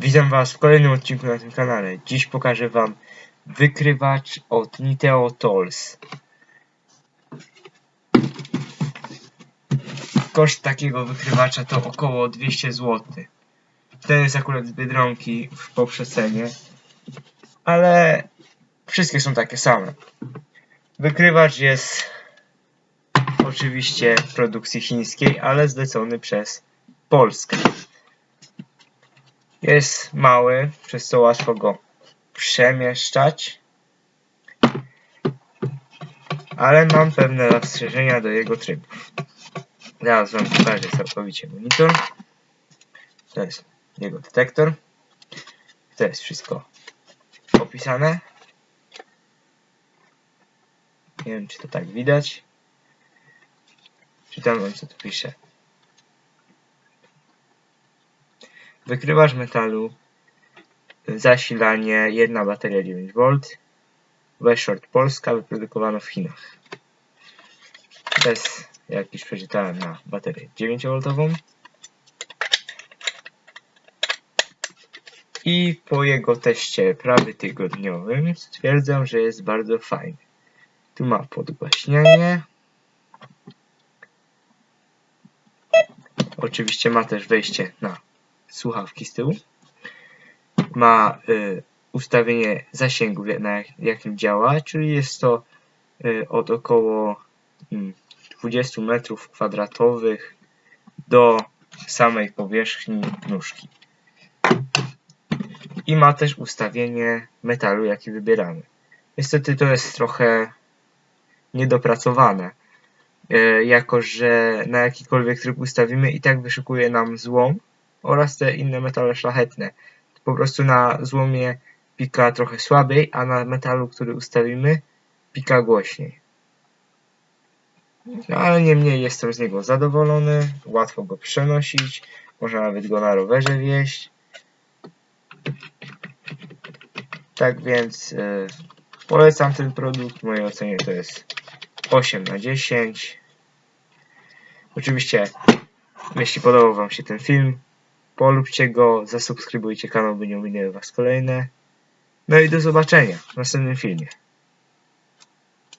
Witam Was w kolejnym odcinku na tym kanale. Dziś pokażę Wam wykrywacz od Niteo Tools. Koszt takiego wykrywacza to około 200 zł. Ten jest akurat z Biedronki w po przecenie, ale wszystkie są takie same. Wykrywacz jest oczywiście produkcji chińskiej, ale zlecony przez Polskę. Jest mały, przez co łatwo go przemieszczać. Ale mam pewne zastrzeżenia do jego trybów. Zaraz wam pokażę całkowicie monitor. To jest jego detektor. To jest wszystko opisane. Nie wiem, czy to tak widać. Czytam co tu pisze. Wykrywacz metalu, zasilanie, jedna bateria 9V, Weshort Polska, wyprodukowano w Chinach. Jest, jak już przeczytałem, na baterię 9V. I po jego teście prawie tygodniowym stwierdzam, że jest bardzo fajny. Tu ma podgłaśnianie. Oczywiście ma też wejście na słuchawki z tyłu. Ma y, ustawienie zasięgu, na jak- jakim działa, czyli jest to y, od około mm, 20 metrów kwadratowych do samej powierzchni nóżki. I ma też ustawienie metalu, jaki wybieramy. Niestety to jest trochę niedopracowane, y, jako że na jakikolwiek tryb ustawimy i tak wyszukuje nam złom, oraz te inne metale szlachetne. Po prostu na złomie pika trochę słabiej, a na metalu, który ustawimy, pika głośniej. No ale niemniej jestem z niego zadowolony, łatwo go przenosić, można nawet go na rowerze wieść. Tak więc y, polecam ten produkt, w mojej ocenie to jest 8 na 10. Oczywiście, jeśli podobał Wam się ten film, polubcie go, zasubskrybujcie kanał, by nie ominęły Was kolejne. No i do zobaczenia w następnym filmie.